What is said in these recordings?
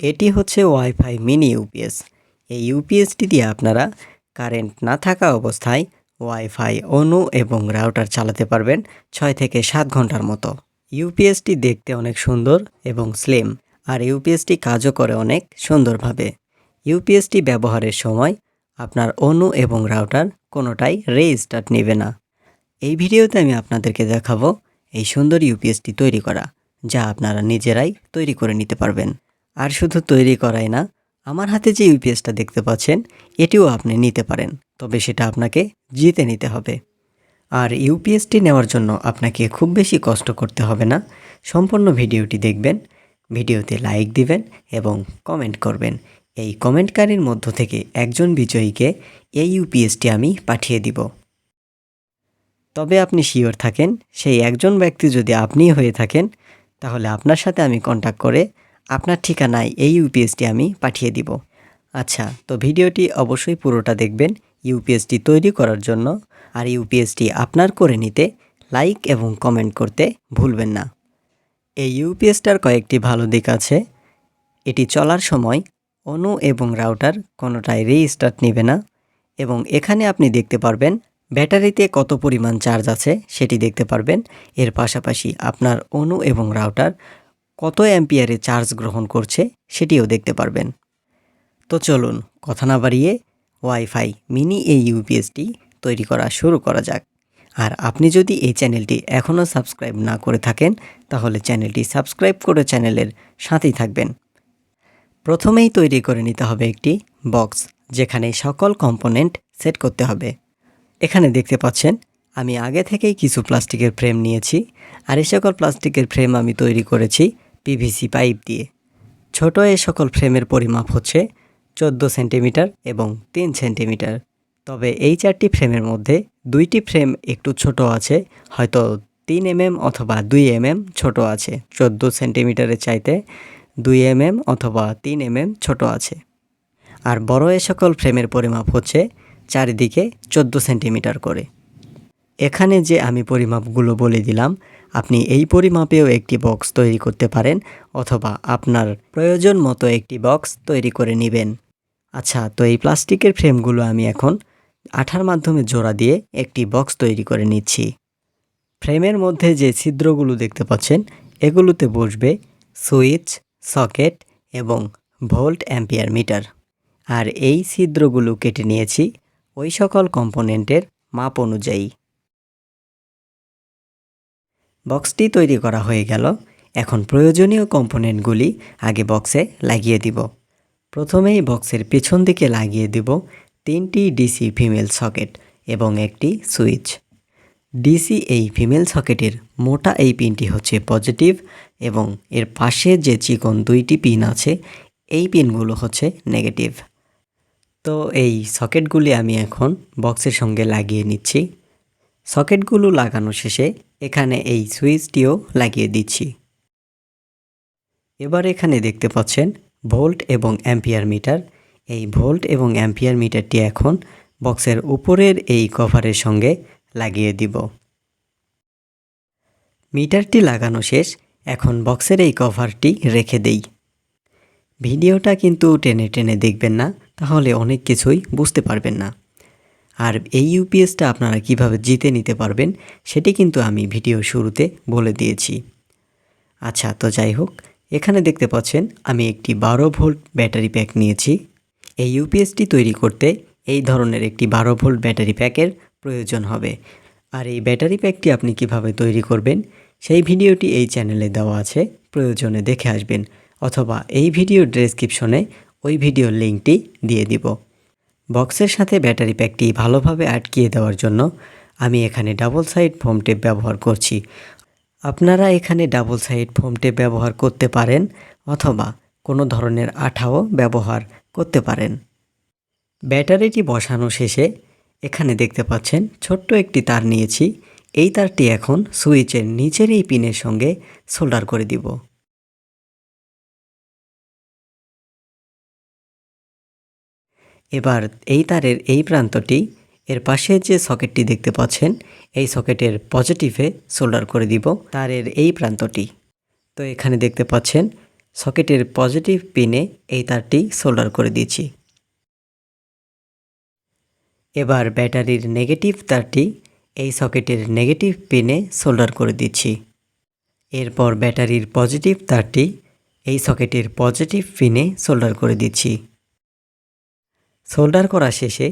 এটি হচ্ছে wifi mini UPS. এই ইউপিএসটি দিয়ে আপনারা কারেন্ট না থাকা অবস্থায় ওয়াইফাই অনু এবং রাউটার চালাতে পারবেন ছয় থেকে সাত ঘণ্টার মতো। ইউপিএসটি দেখতে অনেক সুন্দর এবং স্লিম আর ইউপিএসটি কাজও করে অনেক সুন্দরভাবে। ইউপিএসটি ব্যবহারের সময় আপনার অনু এবং রাউটার কোনোটাই রে স্টার্ট নেবে না। এই ভিডিওতে আমি আপনাদেরকে দেখাবো এই সুন্দর ইউপিএসটি তৈরি করা, যা আপনারা নিজেরাই তৈরি করে নিতে পারবেন। আর শুধু তৈরি করাই না, আমার হাতে যে ইউপিএসটা দেখতে পাচ্ছেন, এটিও আপনি নিতে পারেন, তবে সেটা আপনাকে জিতে নিতে হবে। আর ইউপিএসটি নেওয়ার জন্য আপনাকে খুব বেশি কষ্ট করতে হবে না, সম্পূর্ণ ভিডিওটি দেখবেন, ভিডিওতে লাইক দিবেন এবং কমেন্ট করবেন। এই কমেন্টকারীর মধ্য থেকে একজন বিজয়ীকে এই ইউপিএসটি আমি পাঠিয়ে দিব। তবে আপনি শিওর থাকেন, সেই একজন ব্যক্তি যদি আপনি হয়ে থাকেন, তাহলে আপনার সাথে আমি কন্ট্যাক্ট করে আপনার ঠিকানায় এই ইউপিএসটি আমি পাঠিয়ে দিব। আচ্ছা তো ভিডিওটি অবশ্যই পুরোটা দেখবেন ইউপিএসটি তৈরি করার জন্য। আর ইউপিএসটি আপনার করে নিতে লাইক এবং কমেন্ট করতে ভুলবেন না। এই ইউপিএসটার কয়েকটি ভালো দিক আছে। এটি চলার সময় অনু এবং রাউটার কোনোটাই রিস্টার্ট নেবে না। এবং এখানে আপনি দেখতে পারবেন ব্যাটারিতে কত পরিমাণ চার্জ আছে সেটি দেখতে পারবেন। এর পাশাপাশি আপনার অনু এবং রাউটার কত অ্যাম্পিয়ারে চার্জ গ্রহণ করছে সেটিও দেখতে পারবেন। তো চলুন কথা না বাড়িয়ে ওয়াইফাই মিনি এই ইউপিএসটি তৈরি করা শুরু করা যাক। আর আপনি যদি এই চ্যানেলটি এখনও সাবস্ক্রাইব না করে থাকেন, তাহলে চ্যানেলটি সাবস্ক্রাইব করে চ্যানেলের সাথেই থাকবেন। প্রথমেই তৈরি করে নিতে হবে একটি বক্স, যেখানে সকল কম্পোনেন্ট সেট করতে হবে। এখানে দেখতে পাচ্ছেন, আমি আগে থেকেই কিছু প্লাস্টিকের ফ্রেম নিয়েছি, আর এই সকল প্লাস্টিকের ফ্রেম আমি তৈরি করেছি পিভিসি পাইপ দিয়ে। ছোট এ সকল ফ্রেমের পরিমাপ হচ্ছে চোদ্দ সেন্টিমিটার এবং তিন সেন্টিমিটার। তবে এই চারটি ফ্রেমের মধ্যে দুইটি ফ্রেম একটু ছোট আছে, হয়তো তিন এমএম অথবা দুই এমএম ছোট আছে। চোদ্দ সেন্টিমিটারের চাইতে দুই এমএম অথবা তিন এমএম ছোট আছে। আর বড় এ সকল ফ্রেমের পরিমাপ হচ্ছে চারিদিকে চোদ্দ সেন্টিমিটার করে। এখানে যে আমি পরিমাপগুলো বলে দিলাম, আপনি এই পরিমাপেও একটি বক্স তৈরি করতে পারেন অথবা আপনার প্রয়োজন মতো একটি বক্স তৈরি করে নেবেন। আচ্ছা তো এই প্লাস্টিকের ফ্রেমগুলো আমি এখন আঠার মাধ্যমে জোড়া দিয়ে একটি বক্স তৈরি করে নিচ্ছি। ফ্রেমের মধ্যে যে ছিদ্রগুলো দেখতে পাচ্ছেন, এগুলোতে বসবে সুইচ, সকেট এবং ভোল্ট অ্যাম্পিয়ার মিটার। আর এই ছিদ্রগুলো কেটে নিয়েছি ওই সকল কম্পোনেন্টের মাপ অনুযায়ী। বক্সটি তৈরি করা হয়ে গেল। এখন প্রয়োজনীয় কম্পোনেন্টগুলি আগে বক্সে লাগিয়ে দিব। প্রথমেই বক্সের পেছন দিকে লাগিয়ে দিব তিনটি ডিসি ফিমেল সকেট এবং একটি সুইচ। ডিসি এই ফিমেল সকেটের মোটা এই পিনটি হচ্ছে পজিটিভ এবং এর পাশে যে চিকন দুইটি পিন আছে, এই পিনগুলো হচ্ছে নেগেটিভ। তো এই সকেটগুলি আমি এখন বক্সের সঙ্গে লাগিয়ে নিচ্ছি। সকেটগুলো লাগানো শেষে এখানে এই সুইচটিও লাগিয়ে দিচ্ছি। এবার এখানে দেখতে পাচ্ছেন ভোল্ট এবং অ্যাম্পিয়ার মিটার। এই ভোল্ট এবং অ্যাম্পিয়ার মিটারটি এখন বক্সের উপরের এই কভারের সঙ্গে লাগিয়ে দিব। মিটারটি লাগানো শেষ, এখন বক্সের এই কভারটি রেখে দেই। ভিডিওটা কিন্তু টেনে টেনে দেখবেন না, তাহলে অনেক কিছুই বুঝতে পারবেন না। আর এই ইউপিএসটা আপনারা কীভাবে জিতে নিতে পারবেন, সেটি কিন্তু আমি ভিডিও শুরুতে বলে দিয়েছি। আচ্ছা তো যাই হোক, এখানে দেখতে পাচ্ছেন, আমি একটি বারো ভোল্ট ব্যাটারি প্যাক নিয়েছি। এই ইউপিএসটি তৈরি করতে এই ধরনের একটি বারো ভোল্ট ব্যাটারি প্যাকের প্রয়োজন হবে। আর এই ব্যাটারি প্যাকটি আপনি কীভাবে তৈরি করবেন, সেই ভিডিওটি এই চ্যানেলে দেওয়া আছে, প্রয়োজনে দেখে আসবেন, অথবা এই ভিডিওর ডেসক্রিপশনে ওই ভিডিওর লিঙ্কটি দিয়ে দিব। বক্সের সাথে ব্যাটারি প্যাকটি ভালোভাবে আটকিয়ে দেওয়ার জন্য আমি এখানে ডাবল সাইড ফোম টেপ ব্যবহার করছি। আপনারা এখানে ডাবল সাইড ফোম টেপ ব্যবহার করতে পারেন অথবা কোনো ধরনের আঠাও ব্যবহার করতে পারেন। ব্যাটারিটি বসানো শেষে এখানে দেখতে পাচ্ছেন ছোট্ট একটি তার নিয়েছি। এই তারটি এখন সুইচের নিচের এই পিনের সঙ্গে সোল্ডার করে দিব। এবার এই তারের এই প্রান্তটি এর পাশে যে সকেটটি দেখতে পাচ্ছেন, এই সকেটের পজিটিভে সোল্ডার করে দিব তারের এই প্রান্তটি। তো এখানে দেখতে পাচ্ছেন, সকেটের পজিটিভ পিনে এই তারটি সোল্ডার করে দিচ্ছি এবার ব্যাটারির নেগেটিভ তারটি এই সকেটের নেগেটিভ পিনে সোল্ডার করে দিচ্ছি। এরপর ব্যাটারির পজিটিভ তারটি এই সকেটের পজিটিভ পিনে সোল্ডার করে দিচ্ছি। সোল্ডার করা শেষে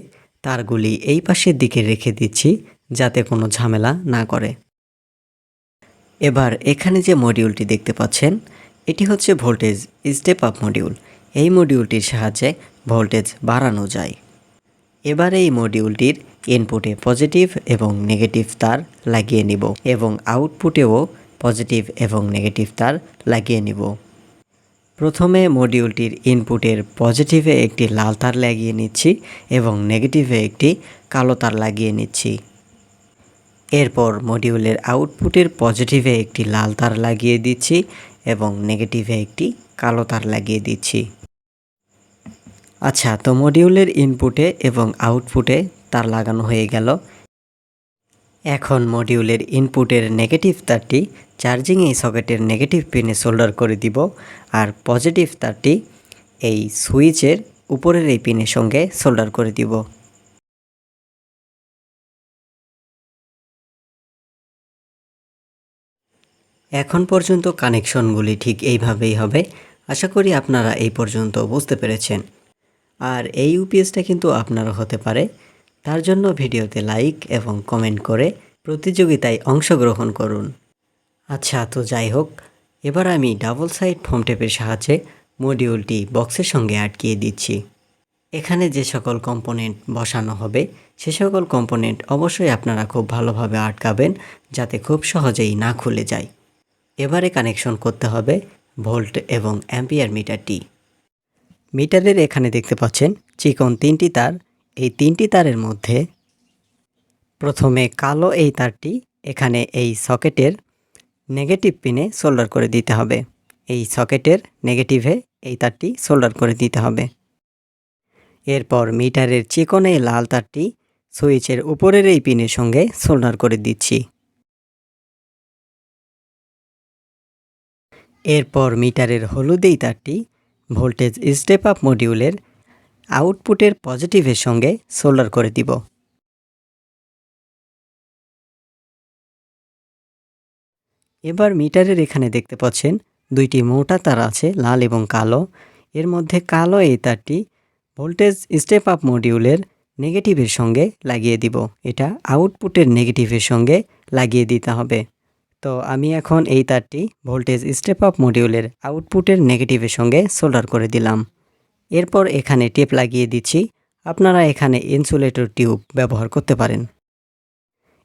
তারগুলি এই পাশের দিকে রেখে দিচ্ছি যাতে কোনো ঝামেলা না করে। এবার এখানে যে মডিউলটি দেখতে পাচ্ছেন, এটি হচ্ছে ভোল্টেজ স্টেপ আপ মডিউল। এই মডিউলটির সাহায্যে ভোল্টেজ বাড়ানো যায়। এবার এই মডিউলটির ইনপুটে পজিটিভ এবং নেগেটিভ তার লাগিয়ে নিব এবং আউটপুটেও পজিটিভ এবং নেগেটিভ তার লাগিয়ে নিব। প্রথমে মডিউলটির ইনপুটের পজিটিভে একটি লাল তার লাগিয়ে নিচ্ছি এবং নেগেটিভে একটি কালো তার লাগিয়ে নিচ্ছি। এরপর মডিউলের আউটপুটের পজিটিভে একটি লাল তার লাগিয়ে দিচ্ছি এবং নেগেটিভে একটি কালো তার লাগিয়ে দিচ্ছি। আচ্ছা তো মডিউলের ইনপুটে এবং আউটপুটে তার লাগানো হয়ে গেল। এখন মডিউলের ইনপুটের নেগেটিভ তারটি চার্জিং এই সকেটের নেগেটিভ পিনে সোল্ডার করে দিব আর পজিটিভ তারটি এই সুইচের উপরের এই পিনের সঙ্গে সোল্ডার করে দিব। এখন পর্যন্ত কানেকশনগুলি ঠিক এইভাবেই হবে। আশা করি আপনারা এই পর্যন্ত বুঝতে পেরেছেন। আর এই ইউপিএসটা কিন্তু আপনারও হতে পারে। তার জন্য ভিডিওতে লাইক এবং কমেন্ট করে প্রতিযোগিতায় অংশগ্রহণ করুন। আচ্ছা তো যাই হোক, এবার আমি ডাবল সাইড ফোম টেপের সাহায্যে মডিউলটি বক্সের সঙ্গে আটকিয়ে দিচ্ছি। এখানে যে সকল কম্পোনেন্ট বসানো হবে, সে সকল কম্পোনেন্ট অবশ্যই আপনারা খুব ভালোভাবে আটকাবেন যাতে খুব সহজেই না খুলে যায়। এবারে কানেকশন করতে হবে ভোল্ট এবং অ্যাম্পিয়ার মিটারটি। মিটারের এখানে দেখতে পাচ্ছেন, চিকন তিনটি তার এই তিনটি তারের মধ্যে প্রথমে কালো এই তারটি, এখানে এই সকেটের নেগেটিভ পিনে সোল্ডার করে দিতে হবে। এই সকেটের নেগেটিভে এই তারটি সোল্ডার করে দিতে হবে। এরপর মিটারের চিকনে লাল তারটি সুইচের উপরের এই পিনের সঙ্গে সোল্ডার করে দিচ্ছি। এরপর মিটারের হলুদ এই তারটি ভোল্টেজ স্টেপ আপ মডিউলের আউটপুটের পজিটিভের সঙ্গে সোল্ডার করে দিব। এবার মিটারের এখানে দেখতে পাচ্ছেন দুইটি মোটা তার আছে, লাল এবং কালো। এর মধ্যে কালো এই তারটি ভোল্টেজ স্টেপ আপ মডিউলের নেগেটিভের সঙ্গে লাগিয়ে দিব। এটা আউটপুটের নেগেটিভের সঙ্গে লাগিয়ে দিতে হবে। তো আমি এখন এই তারটি ভোল্টেজ স্টেপ আপ মডিউলের আউটপুটের নেগেটিভের সঙ্গে সোল্ডার করে দিলাম। এরপর এখানে টেপ লাগিয়ে দিচ্ছি। আপনারা এখানে ইনসুলেটর টিউব ব্যবহার করতে পারেন।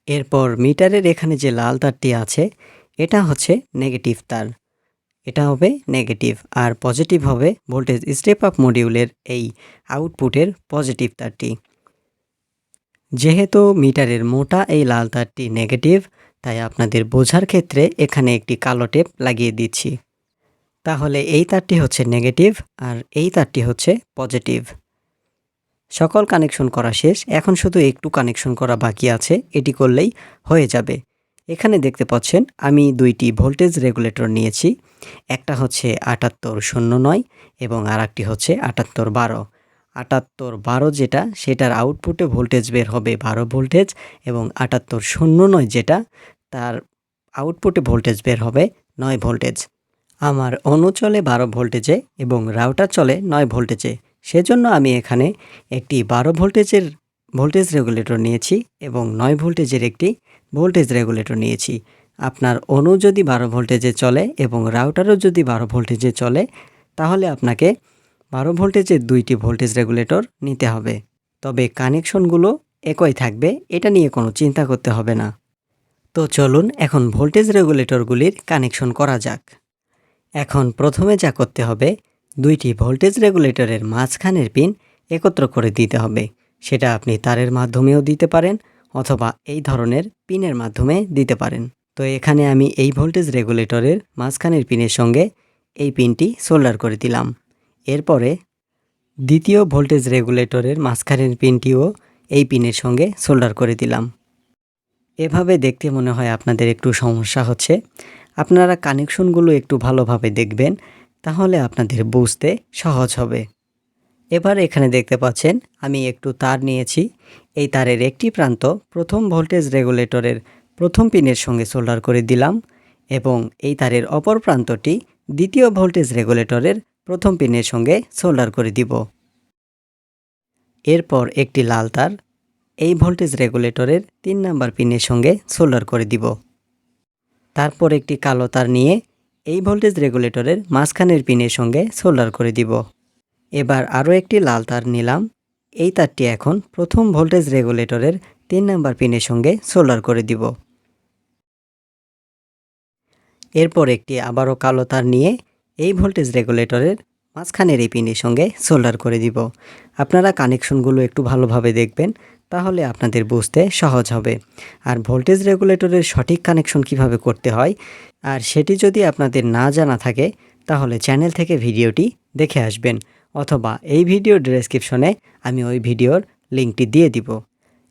এরপর মিটারের এখানে যে লাল তারটি আছে, এটা হচ্ছে নেগেটিভ তার। এটা হবে নেগেটিভ আর পজিটিভ হবে ভোল্টেজ স্টেপ আপ মডিউলের এই আউটপুটের পজিটিভ তারটি। যেহেতু মিটারের মোটা এই লাল তারটি নেগেটিভ তাই আপনাদের বোঝার ক্ষেত্রে এখানে একটি কালো টেপ লাগিয়ে দিচ্ছি। তাহলে এই তারটি হচ্ছে নেগেটিভ আর এই তারটি হচ্ছে পজিটিভ সকল কানেকশন করা শেষ, এখন শুধু একটু কানেকশন করা বাকি আছে, এটি করলেই হয়ে যাবে। এখানে দেখতে পাচ্ছেন, আমি দুইটি ভোল্টেজ রেগুলেটর নিয়েছি, একটা হচ্ছে আটাত্তর শূন্য নয় এবং আর একটি হচ্ছে আটাত্তর বারো। আটাত্তর বারো যেটা, সেটার আউটপুটে ভোল্টেজ বের হবে বারো ভোল্টেজ এবং আটাত্তর শূন্য নয় যেটা, তার আউটপুটে ভোল্টেজ বের হবে নয় ভোল্টেজ আমার অনু চলে বারো ভোল্টেজে এবং রাউটার চলে নয় ভোল্টেজে। সেজন্য আমি এখানে একটি বারো ভোল্টেজের ভোল্টেজ রেগুলেটর নিয়েছি এবং নয় ভোল্টেজের একটি ভোল্টেজ রেগুলেটর নিয়েছি। আপনার অনু যদি বারো ভোল্টেজে চলে এবং রাউটারও যদি বারো ভোল্টেজে চলে, তাহলে আপনাকে বারো ভোল্টেজের দুইটি ভোল্টেজ রেগুলেটর নিতে হবে। তবে কানেকশনগুলো একই থাকবে, এটা নিয়ে কোনো চিন্তা করতে হবে না। তো চলুন এখন ভোল্টেজ রেগুলেটরগুলির কানেকশন করা যাক। এখন প্রথমে যা করতে হবে, দুইটি ভোল্টেজ রেগুলেটরের মাঝখানের পিন একত্র করে দিতে হবে। সেটা আপনি তারের মাধ্যমেও দিতে পারেন অথবা এই ধরনের পিনের মাধ্যমে দিতে পারেন। তো এখানে আমি এই ভোল্টেজ রেগুলেটরের মাঝখানের পিনের সঙ্গে এই পিনটি সোল্ডার করে দিলাম। এরপরে দ্বিতীয় ভোল্টেজ রেগুলেটরের মাঝখানের পিনটিও এই পিনের সঙ্গে সোল্ডার করে দিলাম। এভাবে দেখতে মনে হয় আপনাদের একটু সমস্যা হচ্ছে। আপনারা কানেকশনগুলো একটু ভালোভাবে দেখবেন, তাহলে আপনাদের বুঝতে সহজ হবে। এবার এখানে দেখতে পাচ্ছেন, আমি একটু তার নিয়েছি। এই তারের একটি প্রান্ত প্রথম ভোল্টেজ রেগুলেটরের প্রথম পিনের সঙ্গে সোল্ডার করে দিলাম এবং এই তারের অপর প্রান্তটি দ্বিতীয় ভোল্টেজ রেগুলেটরের প্রথম পিনের সঙ্গে সোল্ডার করে দিব। এরপর একটি লাল তার এই ভোল্টেজ রেগুলেটরের তিন নাম্বার পিনের সঙ্গে সোল্ডার করে দিব। তারপর একটি কালো তার নিয়ে এই ভোল্টেজ রেগুলেটরের মাঝখানের পিনের সঙ্গে সোল্ডার করে দিব। এবার আরও একটি লাল তার নিলাম। এই তারটি এখন প্রথম ভোল্টেজ রেগুলেটরের তিন নাম্বার পিনের সঙ্গে সোল্ডার করে দিব। এরপর একটি আবারও কালো তার নিয়ে এই ভোল্টেজ রেগুলেটরের মাঝখানের এই পিনের সঙ্গে সোল্ডার করে দিব। আপনারা কানেকশনগুলো একটু ভালোভাবে দেখবেন। তাহলে আপনাদের বুঝতে সহজ হবে। আর ভোল্টেজ রেগুলেটরের সঠিক কানেকশন কীভাবে করতে হয়? আর সেটি যদি আপনাদের না জানা থাকে, তাহলে চ্যানেল থেকে ভিডিওটি দেখে আসবেন, অথবা এই ভিডিওর ডেসক্রিপশনে আমি ওই ভিডিওর লিঙ্কটি দিয়ে দিব।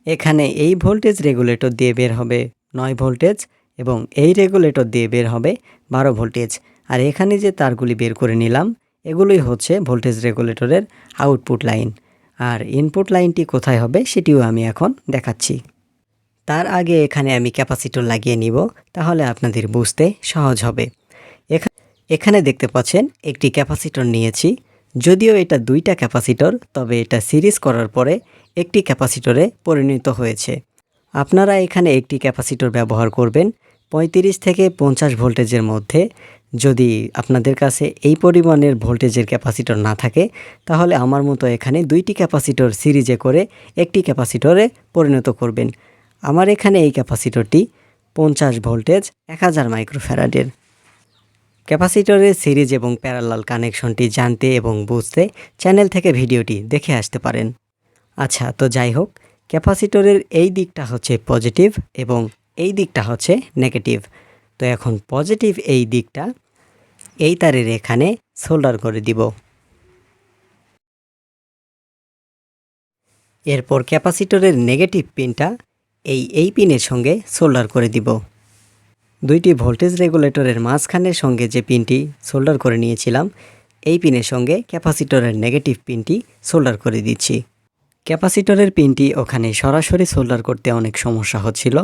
এখানে এই ভোল্টেজ রেগুলেটর দিয়ে বের হবে নয় ভোল্টেজ এবং এই রেগুলেটর দিয়ে বের হবে বারো ভোল্টেজ। আর এখানে যে তারগুলি বের করে নিলাম, এগুলোই হচ্ছে ভোল্টেজ রেগুলেটরের আউটপুট লাইন আর ইনপুট লাইনটি কোথায় হবে সেটিও আমি এখন দেখাচ্ছি। তার আগে এখানে আমি ক্যাপাসিটর লাগিয়ে নিব, তাহলে আপনাদের বুঝতে সহজ হবে। এখা- এখানে দেখতে পাচ্ছেন একটি ক্যাপাসিটর নিয়েছি। যদিও এটা দুইটা ক্যাপাসিটর তবে এটা সিরিজ করার পরে একটি ক্যাপাসিটরে পরিণত হয়েছে। আপনারা এখানে একটি ক্যাপাসিটর ব্যবহার করবেন পঁয়ত্রিশ থেকে পঞ্চাশ ভোল্টেজের মধ্যে যদি আপনাদের কাছে এই পরিমাণের ভোল্টেজের ক্যাপাসিটর না থাকে, তাহলে আমার মতো এখানে দুইটি ক্যাপাসিটর সিরিজে করে একটি ক্যাপাসিটরে পরিণত করবেন। আমার এখানে এই ক্যাপাসিটরটি পঞ্চাশ ভোল্টেজ, এক হাজার মাইক্রোফ্যারাডের। ক্যাপাসিটরের সিরিজ এবং প্যারালাল কানেকশনটি জানতে এবং বুঝতে চ্যানেল থেকে ভিডিওটি দেখে আসতে পারেন। আচ্ছা তো যাই হোক, ক্যাপাসিটরের এই দিকটা হচ্ছে পজিটিভ এবং এই দিকটা হচ্ছে নেগেটিভ। তো এখন পজিটিভ এই দিকটা এই তারের এখানে সোল্ডার করে দিব। এরপর ক্যাপাসিটরের নেগেটিভ পিনটা এই এই পিনের সঙ্গে সোল্ডার করে দিব। দুইটি ভোল্টেজ রেগুলেটরের মাঝখানের সঙ্গে যে পিনটি সোল্ডার করে নিয়েছিলাম, এই পিনের সঙ্গে ক্যাপাসিটরের নেগেটিভ পিনটি সোল্ডার করে দিচ্ছি। ক্যাপাসিটরের পিনটি ওখানে সরাসরি সোল্ডার করতে অনেক সমস্যা হচ্ছিল।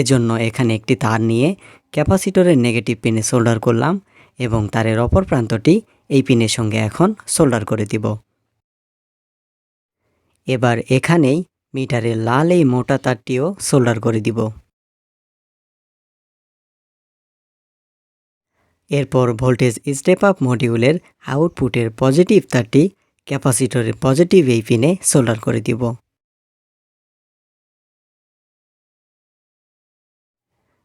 এজন্য এখানে একটি তার নিয়ে ক্যাপাসিটরের নেগেটিভ পিনে সোল্ডার করলাম এবং তারের অপর প্রান্তটি এই পিনের সঙ্গে এখন সোল্ডার করে দিব। এবার এখানেই মিটারের লাল এই মোটা তারটিও সোল্ডার করে দিব। এরপর ভোল্টেজ স্টেপ আপ মডিউলের আউটপুটের পজিটিভ তারটি ক্যাপাসিটরের পজিটিভ এই পিনে সোল্ডার করে দিব।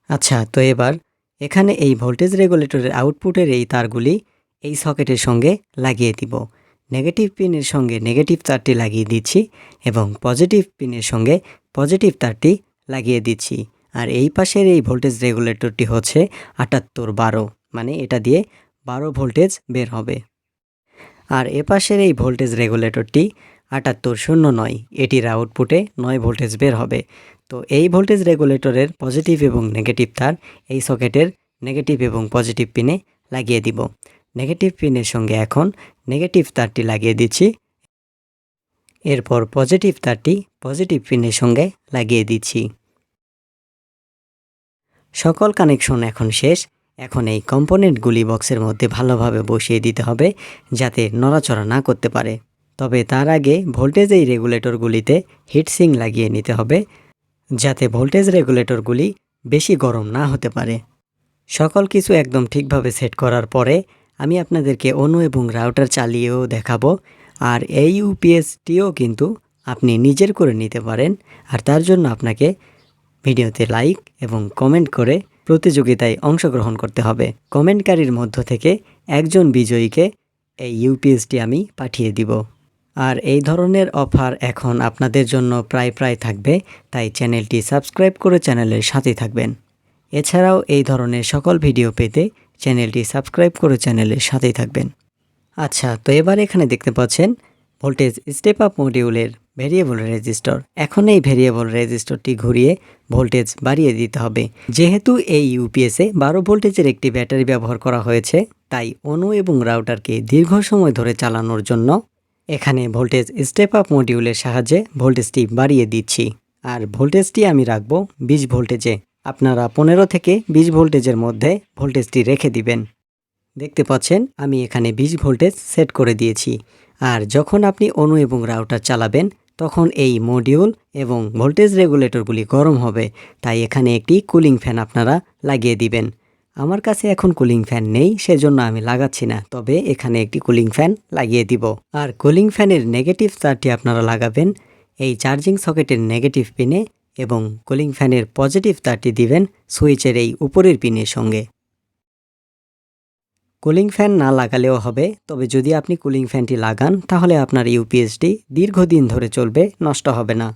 আচ্ছা তো এবার এখানে এই ভোল্টেজ রেগুলেটরের আউটপুটের এই তারগুলি এই সকেটের সঙ্গে লাগিয়ে দিব। নেগেটিভ পিনের সঙ্গে নেগেটিভ তারটি লাগিয়ে দিচ্ছি এবং পজিটিভ পিনের সঙ্গে পজিটিভ তারটি লাগিয়ে দিচ্ছি। আর এই পাশের এই ভোল্টেজ রেগুলেটরটি হচ্ছে আটাত্তর বারো মানে এটা দিয়ে বারো ভোল্টেজ বের হবে। আর এপাশের এই ভোল্টেজ রেগুলেটরটি আটাত্তর শূন্য নয়। এটির আউটপুটে নয় ভোল্টেজ বের হবে। তো এই ভোল্টেজ রেগুলেটরের পজিটিভ এবং নেগেটিভ তার এই সকেটের নেগেটিভ এবং পজিটিভ পিনে লাগিয়ে দিব। নেগেটিভ পিনের সঙ্গে এখন নেগেটিভ তারটি লাগিয়ে দিচ্ছি। এরপর পজিটিভ তারটি পজিটিভ পিনের সঙ্গে লাগিয়ে দিচ্ছি। সকল কানেকশন এখন শেষ। এখন এই কম্পোনেন্টগুলি বক্সের মধ্যে ভালোভাবে বসিয়ে দিতে হবে যাতে নড়াচড়া না করতে পারে। তবে তার আগে ভোল্টেজ এই রেগুলেটরগুলিতে হিটসিং লাগিয়ে নিতে হবে যাতে ভোল্টেজ রেগুলেটরগুলি বেশি গরম না হতে পারে। সকল কিছু একদম ঠিকভাবে সেট করার পরে আমি আপনাদেরকে অনু এবং রাউটার চালিয়েও দেখাবো আর এই ইউপিএসটিও কিন্তু আপনি নিজের করে নিতে পারেন। আর তার জন্য আপনাকে ভিডিওতে লাইক এবং কমেন্ট করে প্রতিযোগিতায় অংশগ্রহণ করতে হবে। কমেন্টকারীর মধ্য থেকে একজন বিজয়ীকে এই ইউপিএসটি আমি পাঠিয়ে দিব। আর এই ধরনের অফার এখন আপনাদের জন্য প্রায় প্রায় থাকবে, তাই চ্যানেলটি সাবস্ক্রাইব করে চ্যানেলের সাথে থাকবেন। এছাড়াও এই ধরনের সকল ভিডিও পেতে চ্যানেলটি সাবস্ক্রাইব করে চ্যানেলের সাথেই থাকবেন। আচ্ছা তো এবার এখানে দেখতে পাচ্ছেন, ভোল্টেজ স্টেপ আপ মডিউলের ভেরিয়েবল রেজিস্টর। এখন এই ভেরিয়েবল রেজিস্টরটি ঘুরিয়ে ভোল্টেজ বাড়িয়ে দিতে হবে। যেহেতু এই ইউপিএসে বারো ভোল্টেজের একটি ব্যাটারি ব্যবহার করা হয়েছে, তাই অনু এবং রাউটারকে দীর্ঘ সময় ধরে চালানোর জন্য এখানে ভোল্টেজ স্টেপ আপ মডিউলের সাহায্যে ভোল্টেজটি বাড়িয়ে দিচ্ছি। আর ভোল্টেজটি আমি রাখব বিশ ভোল্টেজে। আপনারা পনেরো থেকে বিশ ভোল্টেজের মধ্যে ভোল্টেজটি রেখে দিবেন। দেখতে পাচ্ছেন, আমি এখানে বিশ ভোল্টেজ সেট করে দিয়েছি। আর যখন আপনি অনু এবং রাউটার চালাবেন তখন এই মডিউল এবং ভোল্টেজ রেগুলেটরগুলি গরম হবে, তাই এখানে একটি কুলিং ফ্যান আপনারা লাগিয়ে দিবেন। আমার কাছে এখন কুলিং ফ্যান নেই, সেজন্য আমি লাগাচ্ছি না, তবে এখানে একটি কুলিং ফ্যান লাগিয়ে দিব। আর কুলিং ফ্যানের নেগেটিভ তারটি আপনারা লাগাবেন, এই চার্জিং সকেটের নেগেটিভ পিনে এবং কুলিং ফ্যানের পজিটিভ তারটি দিবেন সুইচের এই উপরের পিনের সঙ্গে। কুলিং ফ্যান না লাগালেও হবে, তবে যদি আপনি কুলিং ফ্যানটি লাগান, তাহলে আপনার ইউপিএসটি দীর্ঘদিন ধরে চলবে, নষ্ট হবে না।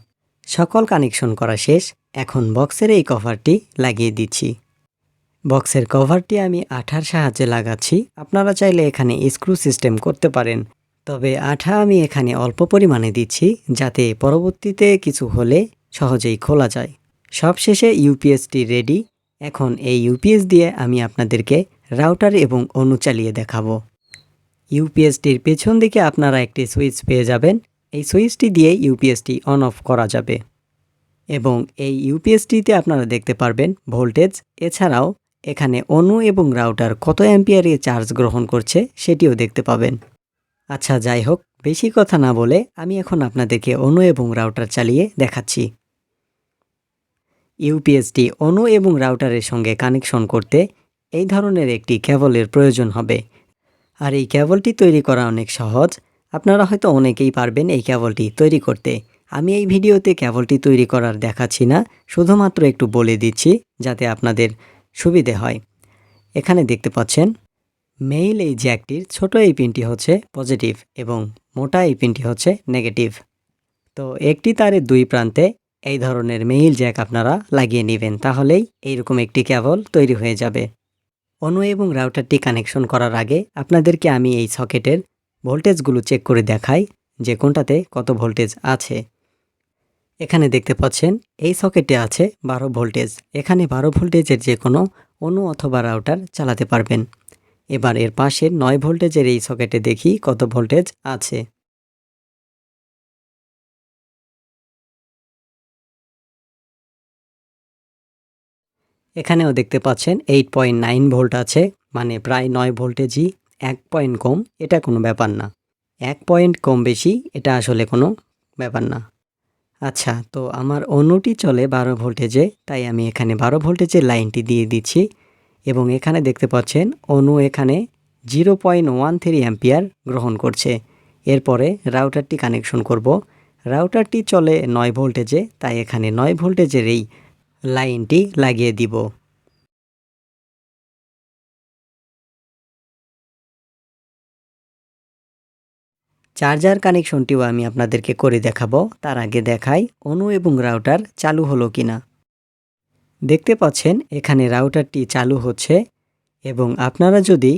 সকল কানেকশন করা শেষ, এখন বক্সের এই কভারটি লাগিয়ে দিচ্ছি। বক্সের কভারটি আমি আঠার সাহায্যে লাগাচ্ছি, আপনারা চাইলে এখানে স্ক্রু সিস্টেম করতে পারেন। তবে আঠা আমি এখানে অল্প পরিমাণে দিচ্ছি, যাতে পরবর্তীতে কিছু হলে সহজেই খোলা যায়। সবশেষে ইউপিএসটি রেডি। এখন এই ইউপিএস দিয়ে আমি আপনাদেরকে রাউটার এবং অনু চালিয়ে দেখাবো। ইউপিএসটির পেছন দিকে আপনারা একটি সুইচ পেয়ে যাবেন। এই সুইচটি দিয়ে ইউপিএসটি অন অফ করা যাবে। এবং এই ইউপিএসটিতে আপনারা দেখতে পারবেন ভোল্টেজ। এছাড়াও এখানে অনু এবং রাউটার কত অ্যাম্পিয়ারে চার্জ গ্রহণ করছে সেটিও দেখতে পাবেন। আচ্ছা যাই হোক, বেশি কথা না বলে আমি এখন আপনাদেরকে অনু এবং রাউটার চালিয়ে দেখাচ্ছি। ইউপিএসটি অনু এবং রাউটারের সঙ্গে কানেকশন করতে এই ধরনের একটি কেবলের প্রয়োজন হবে। আর এই কেবলটি তৈরি করা অনেক সহজ। আপনারা হয়তো অনেকেই পারবেন এই কেবলটি তৈরি করতে। আমি এই ভিডিওতে কেবলটি তৈরি করার দেখাচ্ছি না, শুধুমাত্র একটু বলে দিচ্ছি যাতে আপনাদের সুবিধে হয়। এখানে দেখতে পাচ্ছেন, মেইল এই জ্যাকটির ছোট এই পিনটি হচ্ছে পজিটিভ এবং মোটা এই পিনটি হচ্ছে নেগেটিভ। তো একটি তারের দুই প্রান্তে এই ধরনের মেইল জ্যাক আপনারা লাগিয়ে নেবেন, তাহলেই এইরকম একটি কেবল তৈরি হয়ে যাবে। অনু এবং রাউটারটি কানেকশন করার আগে আপনাদেরকে আমি এই সকেটের ভোল্টেজগুলো চেক করে দেখাই যে কোনটাতে কত ভোল্টেজ আছে। এখানে দেখতে পাচ্ছেন, এই সকেটে আছে বারো ভোল্টেজ। এখানে বারো ভোল্টেজের যে কোনো অনু অথবা রাউটার চালাতে পারবেন। এবার এর পাশে নয় ভোল্টেজের এই সকেটে দেখি কত ভোল্টেজ আছে। এখানেও দেখতে পাচ্ছেন এইট পয়েন্ট নাইন ভোল্ট আছে মানে প্রায় নয় ভোল্টেজই এক পয়েন্ট কম, এটা কোনো ব্যাপার না। এক পয়েন্ট কম বেশি, এটা আসলে কোনো ব্যাপার না। আচ্ছা তো আমার অনুটি চলে বারো ভোল্টেজে তাই আমি এখানে বারো ভোল্টেজের লাইনটি দিয়ে দিচ্ছি। এবং এখানে দেখতে পাচ্ছেন অনু এখানে zero point one three ampere গ্রহণ করছে। এরপরে রাউটারটি কানেকশন করব। রাউটারটি চলে নয় ভোল্টেজে তাই এখানে নয় ভোল্টেজের এই লাইনটি লাগিয়ে দিব। চার্জার কানেকশনটিও আমি আপনাদেরকে করে দেখাবো। তার আগে দেখাই অনু এবং রাউটার চালু হলো কিনা। দেখতে পাচ্ছেন, এখানে রাউটারটি চালু হচ্ছে এবং আপনারা যদি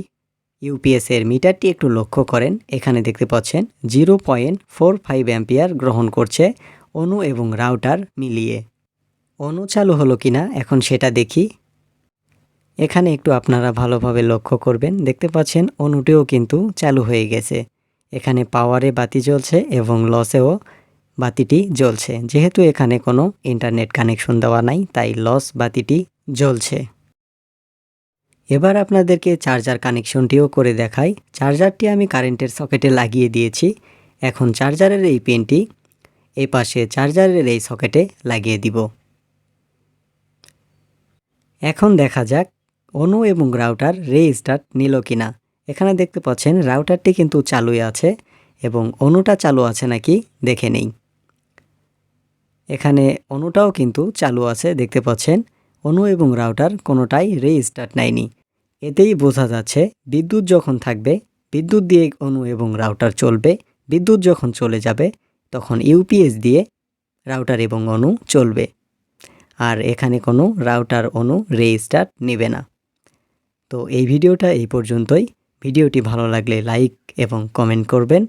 ইউপিএস এর মিটারটি একটু লক্ষ্য করেন, এখানে দেখতে পাচ্ছেন zero point four five ampere গ্রহণ করছে অনু এবং রাউটার মিলিয়ে। অনু চালু হলো কিনা, এখন সেটা দেখি। এখানে একটু আপনারা ভালোভাবে লক্ষ্য করবেন। দেখতে পাচ্ছেন, অনুটিও কিন্তু চালু হয়ে গেছে। এখানে পাওয়ারে বাতি জ্বলছে এবং লসেও বাতিটি জ্বলছে। যেহেতু এখানে কোনো ইন্টারনেট কানেকশন দেওয়া নাই, তাই লস বাতিটি জ্বলছে। এবার আপনাদেরকে চার্জার কানেকশনটিও করে দেখাই। চার্জারটি আমি কারেন্টের সকেটে লাগিয়ে দিয়েছি। এখন চার্জারের এই পেনটি এই পাশে চার্জারের এই সকেটে লাগিয়ে দিব। এখন দেখা যাক অনু এবং রাউটার রে স্টার্ট নিল কিনা। এখানে দেখতে পাচ্ছেন রাউটারটি কিন্তু চালুই আছে এবং অনুটা চালু আছে নাকি দেখে নেই। এখানে অনুটাও কিন্তু চালু আছে দেখতে পাচ্ছেন, অনু এবং রাউটার কোনোটাই রে স্টার্ট নেয়নি। এতেই বোঝা যাচ্ছে বিদ্যুৎ যখন থাকবে, বিদ্যুৎ দিয়ে অনু এবং রাউটার চলবে, বিদ্যুৎ যখন চলে যাবে, তখন ইউপিএস দিয়ে রাউটার এবং অনু চলবে। আর এখানে কোনো রাউটার অনু রে স্টার্ট নেবে না। তো এই ভিডিওটা এই পর্যন্তই। ভিডিওটি ভালো লাগলে লাইক এবং কমেন্ট করবেন।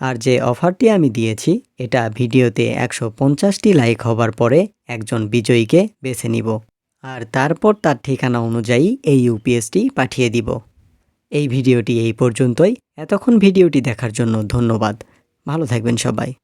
আর যে অফারটি আমি দিয়েছি, এটা ভিডিওতে একশো পঞ্চাশটি লাইক হবার পরে একজন বিজয়ীকে বেছে নিব। আর তারপর তার ঠিকানা অনুযায়ী এই ইউপিএসটি পাঠিয়ে দিব। এই ভিডিওটি এই পর্যন্তই। এতক্ষণ ভিডিওটি দেখার জন্য ধন্যবাদ। ভালো থাকবেন সবাই।